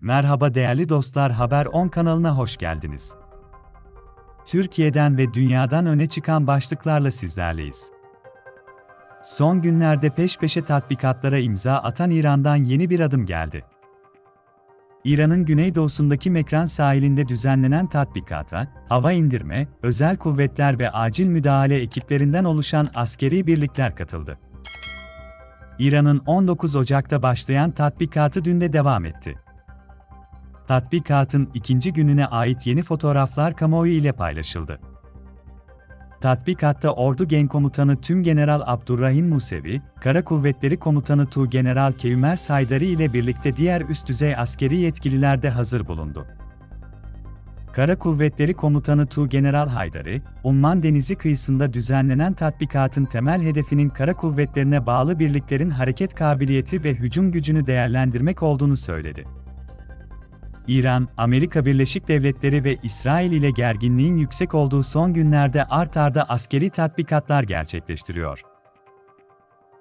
Merhaba değerli dostlar Haber 10 kanalına hoş geldiniz. Türkiye'den ve dünyadan öne çıkan başlıklarla sizlerleyiz. Son günlerde peş peşe tatbikatlara imza atan İran'dan yeni bir adım geldi. İran'ın güneydoğusundaki Mekran sahilinde düzenlenen tatbikata, hava indirme, özel kuvvetler ve acil müdahale ekiplerinden oluşan askeri birlikler katıldı. İran'ın 19 Ocak'ta başlayan tatbikatı dün de devam etti. Tatbikatın ikinci gününe ait yeni fotoğraflar kamuoyu ile paylaşıldı. Tatbikatta Ordu Gen Komutanı Tüm General Abdurrahim Musevi, Kara Kuvvetleri Komutanı Tu General Kevmer Saydari ile birlikte diğer üst düzey askeri yetkililer de hazır bulundu. Kara Kuvvetleri Komutanı Tu General Haydari, Umman Denizi kıyısında düzenlenen tatbikatın temel hedefinin kara kuvvetlerine bağlı birliklerin hareket kabiliyeti ve hücum gücünü değerlendirmek olduğunu söyledi. İran, Amerika Birleşik Devletleri ve İsrail ile gerginliğin yüksek olduğu son günlerde art arda askeri tatbikatlar gerçekleştiriyor.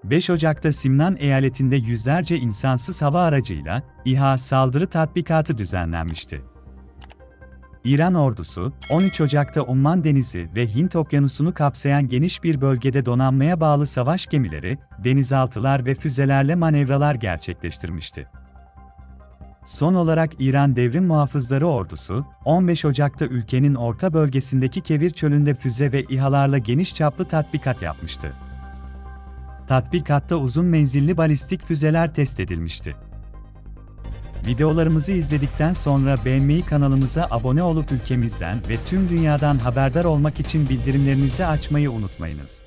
5 Ocak'ta Simnan eyaletinde yüzlerce insansız hava aracıyla İHA saldırı tatbikatı düzenlenmişti. İran ordusu, 13 Ocak'ta Umman Denizi ve Hint Okyanusu'nu kapsayan geniş bir bölgede donanmaya bağlı savaş gemileri, denizaltılar ve füzelerle manevralar gerçekleştirmişti. Son olarak İran Devrim Muhafızları Ordusu, 15 Ocak'ta ülkenin orta bölgesindeki Kevir Çölü'nde füze ve İHA'larla geniş çaplı tatbikat yapmıştı. Tatbikatta uzun menzilli balistik füzeler test edilmişti. Videolarımızı izledikten sonra beğenmeyi kanalımıza abone olup ülkemizden ve tüm dünyadan haberdar olmak için bildirimlerinizi açmayı unutmayınız.